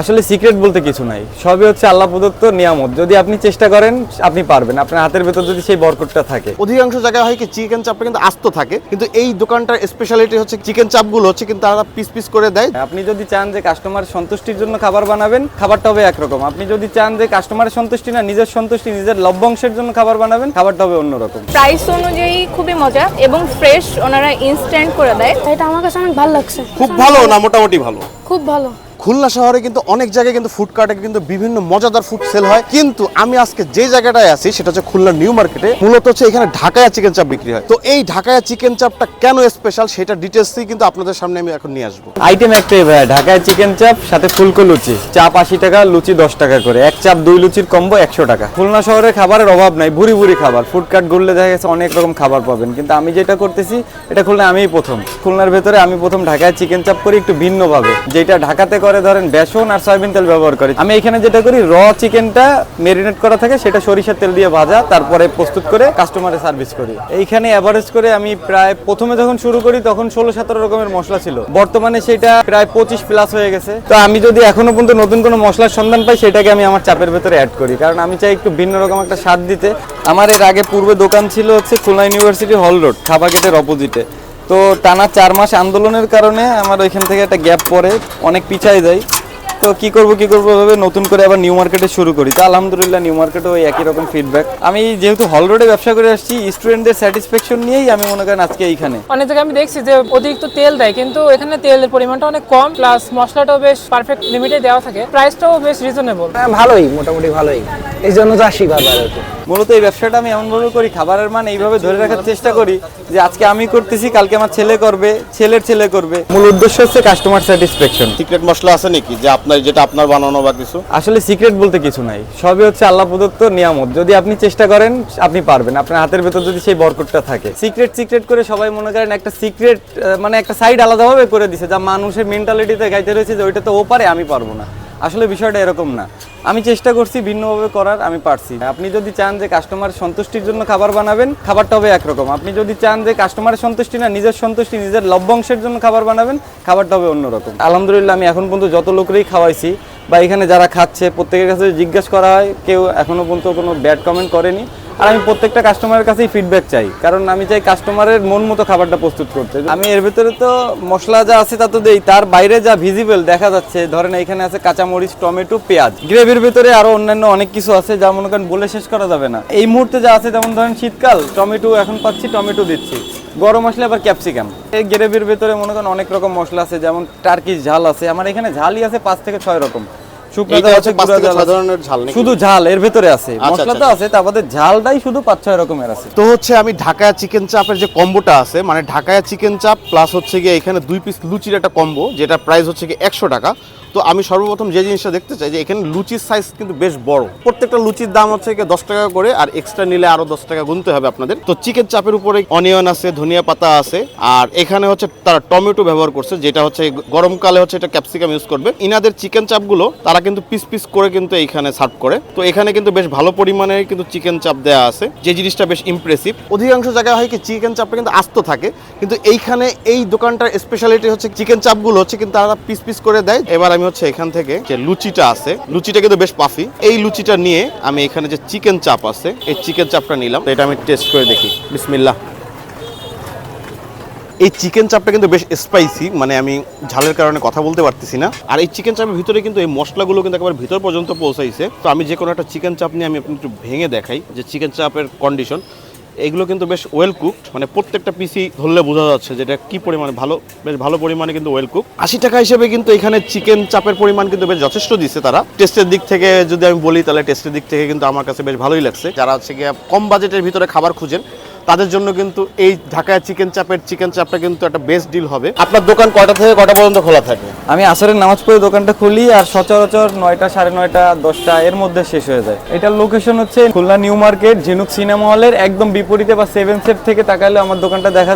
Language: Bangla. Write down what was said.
আসলে সিক্রেট বলতে কিছু নাই। সবই হচ্ছে আল্লাহ প্রদত্ত নিয়ামত। যদি আপনি চেষ্টা করেন আপনি পারবেন। আপনার হাতের ভেতর যদি সেই বরকতটা থাকে। অধিকাংশ জায়গায় হয় কি চিকেন চাপটা কিন্তু আস্ত থাকে। কিন্তু এই দোকানটার স্পেশালিটি হচ্ছে চিকেন চাপগুলো হচ্ছে কিন্তু তারা পিস পিস করে দেয়। আপনি যদি চান যে কাস্টমার সন্তুষ্টির জন্য খাবার বানাবেন খাবারটা হবে একরকম। আপনি যদি চান যে কাস্টমারের সন্তুষ্টি না নিজের সন্তুষ্টি নিজের লভ্যাংশের জন্য খাবার বানাবেন খাবারটা হবে অন্যরকম। প্রাইস অনুযায়ী খুবই মজা এবং ফ্রেশ ওনারা ইনস্ট্যান্ট করে দেয়। এটা আমার কাছে অনেক ভালো লাগছে। খুব ভালো না মোটামুটি ভালো? খুব ভালো। খুলনা শহরে কিন্তু অনেক জায়গায় কিন্তু ফুড কার্টে কিন্তু বিভিন্ন মজাদার ফুড সেল হয়। কিন্তু আমি আজকে যে জায়গাটায় আছি, সেটা হচ্ছে খুলনা নিউ মার্কেটে। মূলত হচ্ছে এখানে ঢাকায়া চিকেন চাপ বিক্রি হয়। তো এই ঢাকায়া চিকেন চাপটা কেন স্পেশাল সেটা ডিটেলসই কিন্তু আপনাদের সামনে আমি এখন নিয়ে আসব। আইটেম একটাই ভাই ঢাকায় চিকেন চাপ সাথে ফুলকো লুচি। চাপ আশি টাকা, লুচি দশ টাকা করে। এক চাপ দুই লুচির কম্বো একশো টাকা। খুলনা শহরে খাবারের অভাব নাই, ভুরি ভুরি খাবার। ফুড কার্ট ঘুরলে দেখা গেছে অনেক রকম খাবার পাবেন। কিন্তু আমি যেটা করতেছি, এটা খুলনা আমিই প্রথম। খুলনার ভেতরে আমি প্রথম ঢাকায় চিকেন চাপ করি একটু ভিন্নভাবে। যেটা ঢাকাতে করে ধরেন বেসন আর সয়াবিন তেল ব্যবহার করি। আমি এখানে যেটা করি র চিকেনটা মেরিনেট করা থাকে, সেটা সরিষার তেল দিয়ে ভাজা, তারপরে প্রস্তুত করে কাস্টমারে সার্ভিস করি। এইখানে অ্যাভারেজ করে আমি প্রায় প্রথমে যখন শুরু করি, তখন ষোলো সতেরো রকমের মশলা ছিল। বর্তমানে সেটা প্রায় পঁচিশ প্লাস হয়ে গেছে। তো আমি যদি এখনও পর্যন্ত নতুন কোনো মশলার সন্ধান পাই, সেটাকে আমি আমার চাপের ভেতরে অ্যাড করি। কারণ আমি চাই একটু ভিন্ন রকম একটা স্বাদ দিতে। আমার এর আগে পূর্বে দোকান ছিল হচ্ছে খুলনা ইউনিভার্সিটি হল রোড খাবা গেটের অপোজিটে তো টানা চার মাস আন্দোলনের কারণে আমার ওইখান থেকে একটা গ্যাপ পড়ে, অনেক পিছায় যায় তো কি করব কি করব ভাবে নতুন করে আবার নিউ মার্কেটে শুরু করি। তো আলহামদুলিল্লাহ নিউ মার্কেটে ওই একই রকম ফিডব্যাক আমি যেহেতু হল রোডে ব্যবসা করে আসছি স্টুডেন্টদের স্যাটিসফ্যাকশন নিয়েই আমি মনে করেন আজকে এইখানে। অনেক জায়গায় আমি দেখছি যে অতিরিক্ত তেল দেয় কিন্তু এখানে তেলের পরিমাণটা অনেক কম প্লাস মশলাটাও বেশ পারফেক্ট লিমিটে দেওয়া থাকে। প্রাইসটাও বেশ রিজনেবল হ্যাঁ, ভালোই মোটামুটি ভালোই। এই জন্য তো আসি বারবার মূলত এই ব্যবসাটা আমি এমনভাবে করি খাবারের মান এইভাবে ধরে রাখার চেষ্টা করি যে আজকে আমি করতেছি কালকে আমার ছেলে করবে ছেলের ছেলে করবে। মূল উদ্দেশ্য হচ্ছে কাস্টমার স্যাটিসফ্যাকশন সিক্রেট মশলা আছে নাকি? যে আপনার যেটা আপনার বানানো বা কিছু? আসলে সিক্রেট বলতে কিছু নাই। সবই হচ্ছে আল্লাহ প্রদত্ত নিয়ামত। যদি আপনি চেষ্টা করেন, আপনি পারবেন। আপনার হাতের ভেতর যদি সেই বরকটটা থাকে। সিক্রেট সিক্রেট করে সবাই মনে করেন একটা সিক্রেট মানে একটা সাইড আলাদাভাবে করে দিছে, যা মানুষের মেন্টালিটিতে গাইতে রয়েছে যে ওইটা তো ও পারে, আমি পারব না। আসলে বিষয়টা এরকম না। আমি চেষ্টা করছি ভিন্নভাবে করার, আমি পারছি আপনি যদি চান যে কাস্টমার সন্তুষ্টির জন্য খাবার বানাবেন খাবারটা হবে একরকম। আপনি যদি চান যে কাস্টমারের সন্তুষ্টি না, নিজের সন্তুষ্টি, নিজের লভ্যাংশের জন্য খাবার বানাবেন খাবারটা হবে অন্যরকম। আলহামদুলিল্লাহ, আমি এখন পর্যন্ত যত লোকেরই খাওয়াইছি বা এখানে যারা খাচ্ছে, প্রত্যেকের কাছে জিজ্ঞাসা করা হয়, কেউ এখনও পর্যন্ত কোনো ব্যাড কমেন্ট করেনি। আর আমি প্রত্যেকটা কাস্টমারের কাছেই ফিডব্যাক চাই। কারণ আমি চাই কাস্টমারের মন মতো খাবারটা প্রস্তুত করতে। আমি এর ভিতরে তো মশলা যা আছে তা তো দেই। তার বাইরে যা ভিজিবল দেখা যাচ্ছে, ধরেন এখানে আছে কাঁচামরিচ, টমেটো, পেঁয়াজ। গ্রেভির ভিতরে আরও অন্যান্য অনেক কিছু আছে যা মনে করেন বলে শেষ করা যাবে না। এই মুহূর্তে যা আছে, যেমন ধরেন শীতকাল, টমেটো এখন পাচ্ছি, টমেটো দিচ্ছি। গরম মশলা আবার ক্যাপসিকাম এই গ্রেভির ভিতরে মনে করেন অনেক রকম মশলা আছে, যেমন টার্কিশ ঝাল আছে। আমার এখানে ঝালই আছে পাঁচ থেকে ছয় রকম। শুধু ঝাল এর ভেতরে আছে। আচ্ছা, মশলা তো আচ্ছা। আছে তারপরে ঝালটাই শুধু পাঁচ ছয় রকমের আছে। তো হচ্ছে আমি ঢাকায়া চিকেন চাপের যে কম্বোটা আছে মানে ঢাকায়া চিকেন চাপ প্লাস হচ্ছে গিয়ে এখানে দুই পিস লুচির একটা কম্বো যেটা প্রাইস হচ্ছে গিয়ে একশো টাকা। তো আমি সর্বপ্রথম যে জিনিসটা দেখতে চাই যে এখানে লুচির সাইজ কিন্তু বেশ বড়। প্রত্যেকটা লুচির দাম হচ্ছে দশ টাকা করে, আর এক্সট্রা নিলে আরও দশ টাকা গুনতে হবে আপনাদের। তো চিকেন চাপের উপরে অনিয়ন আছে, ধনিয়া পাতা আছে, আর এখানে হচ্ছে তারা টমেটো ব্যবহার করছে, যেটা হচ্ছে গরমকালে হচ্ছে এটা ক্যাপসিকাম ইউজ করবে। ইনাদের চিকেন চাপগুলো তারা কিন্তু পিস পিস করে কিন্তু এইখানে সার্ভ করে। তো এখানে কিন্তু বেশ ভালো পরিমাণে কিন্তু চিকেন চাপ দেওয়া আছে, যে জিনিসটা বেশ ইমপ্রেসিভ অধিকাংশ জায়গায় হয় কি চিকেন চাপটা কিন্তু আস্ত থাকে, কিন্তু এইখানে এই দোকানটার স্পেশালিটি হচ্ছে চিকেন চাপগুলো হচ্ছে কিন্তু তারা পিস পিস করে দেয়। এবার আমি হচ্ছে এখান থেকে যে লুচিটা আছে, লুচিটা কিন্তু বেশ পাফি। এই লুচিটা নিয়ে আমি এখানে যে চিকেন চাপ আছে, এই চিকেন চাপটা নিলাম। এটা আমি টেস্ট করে দেখি। বিসমিল্লাহ। এই চিকেন চাপটা কিন্তু বেশ স্পাইসি মানে আমি ঝালের কারণে কথা বলতে পারতেছি না। আর এই চিকেন চাপের ভিতরে কিন্তু এই মশলাগুলো কিন্তু একেবারে ভিতর পর্যন্ত পৌঁছাইছে। তো আমি যে কোনো একটা চিকেন চাপ নিয়ে আমি একটু ভেঙে দেখাই যে চিকেন চাপের কন্ডিশন এগুলো কিন্তু বেশ ওয়েল কুকড মানে প্রত্যেকটা পিসি ধরলে বোঝা যাচ্ছে যেটা কি পরিমাণে ভালো, বেশ ভালো পরিমাণে কিন্তু ওয়েল কুক আশি টাকা হিসেবে কিন্তু এখানে চিকেন চাপের পরিমাণ কিন্তু বেশ যথেষ্ট দিচ্ছে তারা। টেস্টের দিক থেকে যদি আমি বলি, তাহলে টেস্টের দিক থেকে কিন্তু আমার কাছে বেশ ভালোই লাগছে। যারা হচ্ছে গিয়ে কম বাজেটের ভিতরে খাবার খুঁজেন তাদের জন্য কিন্তু এই ঢাকায় চিকেন চাপের চিকেন চাপটা কিন্তু একটা বেস্ট ডিল হবে। আপনার দোকান কটা থেকে কটা পর্যন্ত খোলা থাকে? আমি আসরের নামাজ পড়ে দোকানটা খুলি আর সচরাচর নয়টা, সাড়ে নয়টা, দশটা এর মধ্যে শেষ হয়ে যায়। এটার লোকেশন হচ্ছে Khulna new market, Jhinuk cinema হলের একদম বিপরীতে বা সেভেন সেফ থেকে তাকালে আমার দোকানটা দেখা যায়।